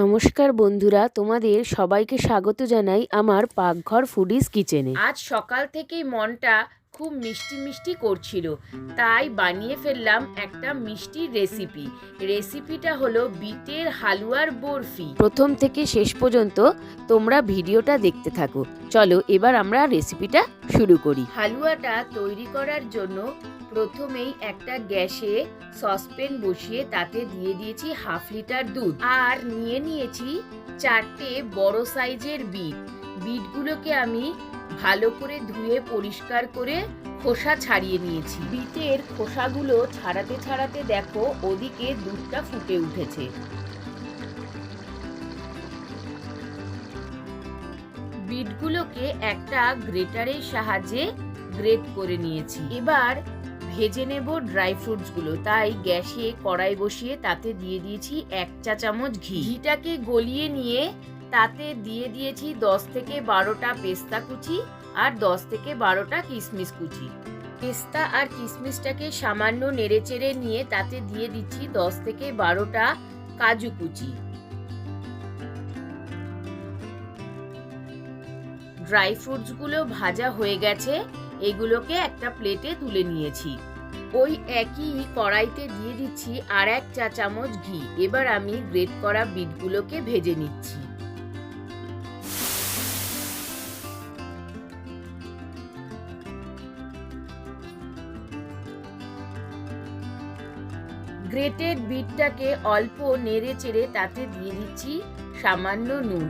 নমস্কার বন্ধুরা তোমাদের সবাইকে স্বাগত জানাই আমার পাকঘর ফুডিজ কিচেনে। আজ সকাল থেকেই মনটা খুব মিষ্টি মিষ্টি করছিল তাই বানিয়ে ফেললাম একটা মিষ্টি রেসিপি। রেসিপিটা হলো বিটের হালুয়ার বরফি। প্রথম থেকে শেষ পর্যন্ত তোমরা ভিডিওটা দেখতে থাকো। চলো এবার আমরা রেসিপিটা শুরু করি। হালুয়াটা তৈরি করার জন্য প্রথমেই একটা গ্যাসে সসপ্যান বসিয়ে তাতে দিয়ে দিয়েছি হাফ লিটার দুধ। আর নিয়ে নিয়েছি চারটে বড় সাইজের বিট। বিটগুলোকে আমি ভালো করে ধুয়ে পরিষ্কার করে খোসা ছাড়িয়ে নিয়েছি। বিটের খোসাগুলো ছাড়াতে ছাড়াতে দেখো ওদিকে দুধটা ফুটে উঠেছে। বিটগুলোকে একটা গ্রেটারের সাহায্যে গ্রেট করে নিয়েছি। এবার ভেজে নেব ড্রাই ফ্রুটসগুলো। তাই গ্যাসে কড়াই বসিয়ে তাতে দিয়ে দিয়েছি এক চা চামচ ঘি। ঘিটাকে গলিয়ে নিয়ে তাতে দিয়ে দিয়েছি দশ থেকে বারোটা পেস্তা কুচি আর দশ থেকে বারোটা কিশমিশ কুচি। পেস্তা আর কিশমিশটাকে সামান্য নেড়েচেড়ে নিয়ে তাতে দিয়ে দিচ্ছি দশ থেকে বারোটা কাজু কুচি। ড্রাই ফ্রুটসগুলো ভাজা হয়ে গেছে। এগুলোকে একটা প্লেটে তুলে নিয়েছি। ওই একই কড়াইতে দিয়ে দিচ্ছি আর এক চা চামচ ঘি। এবার আমি গ্রেট করা বিটগুলোকে ভেজে নিচ্ছি। গ্রেটেড বিটটাকে অল্প নেড়ে চেড়ে তাতে দিয়ে দিচ্ছি সামান্য নুন।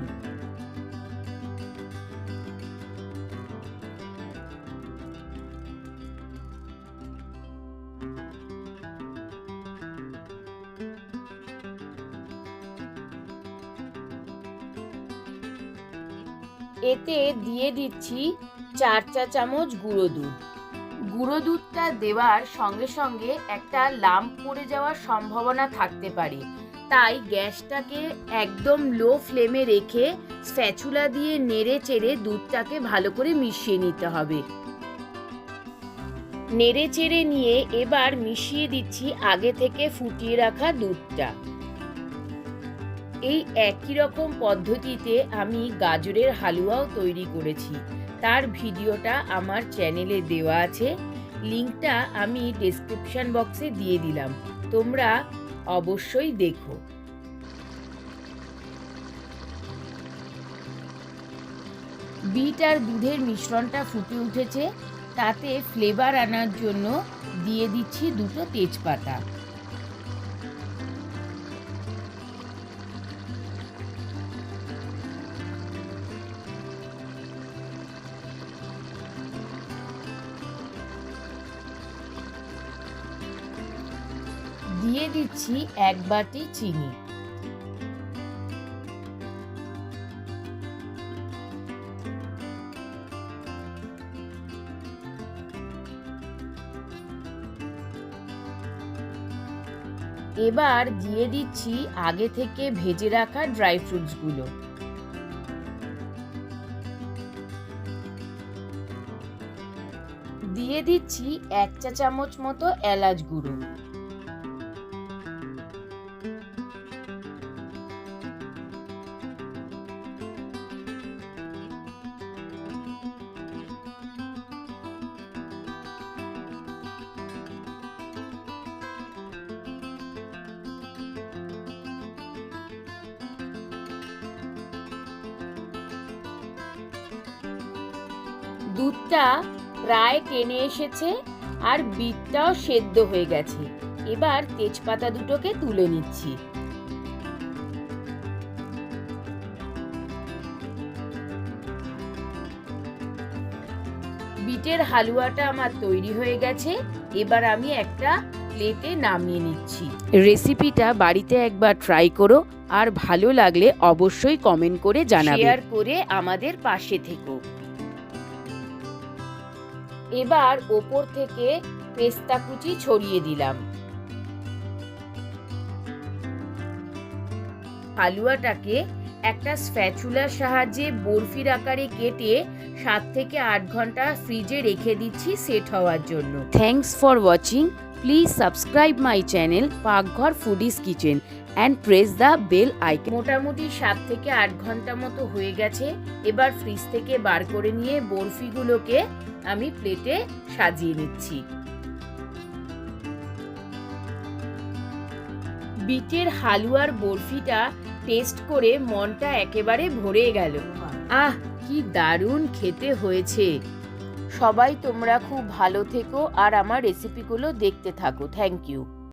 এতে দিয়ে দিচ্ছি চার চা চামচ গুঁড়ো দুধ। গুঁড়ো দুধটা দেওয়ার সঙ্গে সঙ্গে একটা লাম্প পড়ে যাওয়ার সম্ভাবনা থাকতে পারে। তাই গ্যাসটাকে একদম লো ফ্লেমে রেখে স্প্যাচুলা দিয়ে নেড়ে চেড়ে দুধটাকে ভালো করে মিশিয়ে নিতে হবে। নেড়ে চেড়ে নিয়ে এবার মিশিয়ে দিচ্ছি আগে থেকে ফুটিয়ে রাখা দুধটা। এই একই রকম পদ্ধতিতে আমি গাজরের হালুয়াও তৈরি করেছি। তার ভিডিওটা আমার চ্যানেলে দেওয়া আছে। লিঙ্কটা আমি ডেসক্রিপশন বক্সে দিয়ে দিলাম। তোমরা অবশ্যই দেখো। বিট আর দুধের মিশ্রণটা ফুটে উঠেছে। তাতে ফ্লেভার আনার জন্য দিয়ে দিচ্ছি দুটো তেজপাতা। দিয়ে দিচ্ছি এক বাটি চিনি। এবার দিয়ে দিচ্ছি আগে থেকে ভেজে রাখা ড্রাই ফ্রুটসগুলো। দিয়ে দিচ্ছি এক চা চামচ মতো এলাচ গুঁড়ো। দুধটা প্রায় টেনে এসেছে আর বিটটাও সেদ্ধ হয়ে গেছে। এবার তেজপাতা দুটোকে তুলে নিচ্ছি। বিটের হালুয়াটা আমার তৈরি হয়ে গেছে এবার আমি একটা প্লেটে নামিয়ে নিচ্ছি। রেসিপিটা বাড়িতে একবার ট্রাই করো আর ভালো লাগলে অবশ্যই কমেন্ট করে জানাবে। শেয়ার করে আমাদের পাশে থেকো। এবার ওপর থেকে পেস্তা কুচি ছড়িয়ে দিলাম। হালুয়াটাকে একটা স্প্যাচুলার সাহায্যে বরফির আকারে কেটে সাত থেকে আট ঘণ্টা ফ্রিজে রেখে দিচ্ছি সেট হওয়ার জন্য। Thanks for watching please subscribe my channel Pakghar foodies kitchen and press the bell icon মোটামুটি সাত থেকে আট ঘণ্টা মতো হয়ে গেছে। এবার ফ্রিজ থেকে বার করে নিয়ে বরফিগুলোকে আমি প্লেটে সাজিয়ে নিচ্ছি। বিটের হালুয়ার বরফিটা টেস্ট করে মনটা একেবারে ভরে গেল। আহ, কি দারুণ খেতে হয়েছে। সবাই তোমরা খুব ভালো থেকো আর আমার রেসিপিগুলো দেখতে থাকো। Thank you